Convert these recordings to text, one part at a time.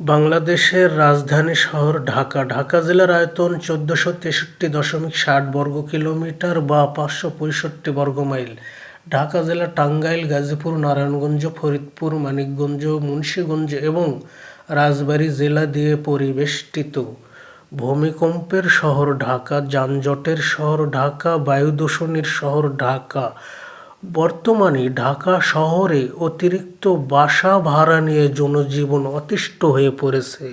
বাংলাদেশের রাজধানী শহর ঢাকা। ঢাকা জেলার আয়তন চোদ্দশো তেষট্টি দশমিক ষাট বর্গ কিলোমিটার বা পাঁচশো পঁয়ষট্টি বর্গ মাইল। ঢাকা জেলা টাঙ্গাইল, গাজীপুর, নারায়ণগঞ্জ, ফরিদপুর, মানিকগঞ্জ, মুন্সীগঞ্জ এবং রাজবাড়ী জেলা দিয়ে পরিবেষ্টিত। ভূমিকম্পের শহর ঢাকা, যানজটের শহর ঢাকা বায়ু দূষণের শহর ঢাকা। বর্তমানে ঢাকা শহরে অতিরিক্ত বাসা ভাড়া নিয়ে জনজীবন অতিষ্ঠ হয়ে পড়েছে।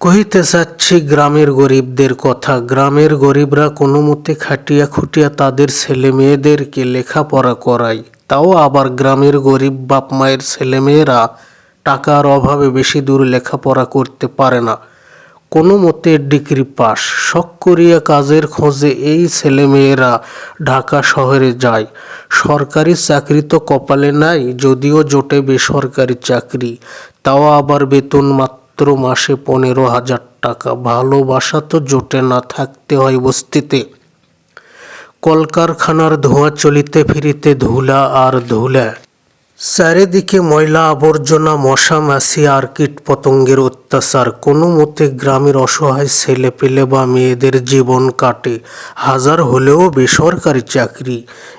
কহিতে চাচ্ছি, গ্রামের গরিবদের কথা। গ্রামের গরিবরা কোনো মতে খাটিয়া খুটিয়া তাদের ছেলে মেয়েদেরকে লেখাপড়া করায়। তাও আবার গ্রামের গরিব বাপ মায়ের ছেলেমেয়েরা টাকার অভাবে বেশি দূর লেখাপড়া করতে পারে না। কোনো মতে ডিগ্রি পাস। শখ করিয়া কাজের খোঁজে এই ছেলেমেয়েরা ঢাকা শহরে যায়। সরকারি চাকরি তো কপালে নাই, যদিও জোটে বেসরকারি চাকরি। তাও আবার বেতন মাত্র মাসে পনেরো হাজার টাকা। ভালোবাসা তো জোটে না থাকতে হয় বস্তিতে। কলকারখানার ধোঁয়া চলিতে ফিরিতে ধুলা আর ধুলা। চারিদিকে ময়লা আবর্জনা, মশা, মাছি আর কীট পতঙ্গের অত্যাচার। কোনো মতে গ্রামের অসহায় ছেলে পেলে বা মেয়েদের জীবন কাটে। হাজার হলেও বেসরকারি চাকরি।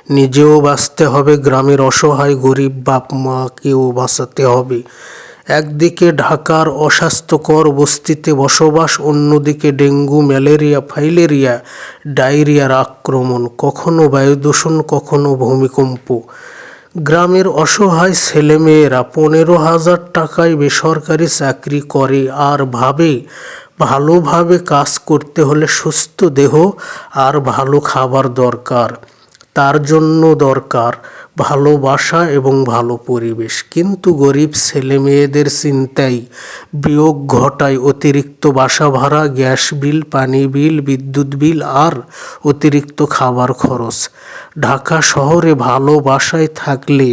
নিজেও বাঁচতে হবে, গ্রামের অসহায় গরিব বাপ মাকেও বাঁচাতে হবে। একদিকে ঢাকার অস্বাস্থ্যকর বস্তিতে বসবাস, অন্যদিকে ডেঙ্গু, ম্যালেরিয়া, ফাইলেরিয়া, ডায়রিয়ার আক্রমণ। কখনো বায়ু দূষণ কখনো ভূমিকম্প। গ্রামের অসহায় ছেলেমেয়েরা পনেরো হাজার টাকায় বেসরকারি চাকরি করে আর ভাবে, ভালোভাবে কাজ করতে হলে সুস্থ দেহ আর ভালো খাবার দরকার। তার জন্য দরকার ভালোবাসা এবং ভালো পরিবেশ। কিন্তু গরিব ছেলে মেয়েদের চিন্তাই বিয়োগ ঘটায় অতিরিক্ত বাসা ভাড়া, গ্যাস বিল, পানি বিল, বিদ্যুৎ বিল আর অতিরিক্ত খাবার খরচ। ঢাকা শহরে ভালো বাসায় থাকলে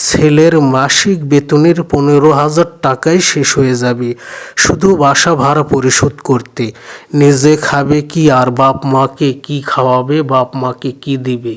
ছেলের মাসিক বেতনের পনেরো হাজার টাকাই শেষ হয়ে যাবে। শুধু বাসা ভাড়া পরিশোধ করতে। নিজে খাবে কি আর বাপ মাকে কি খাওয়াবে, বাপ মাকে কি দিবে?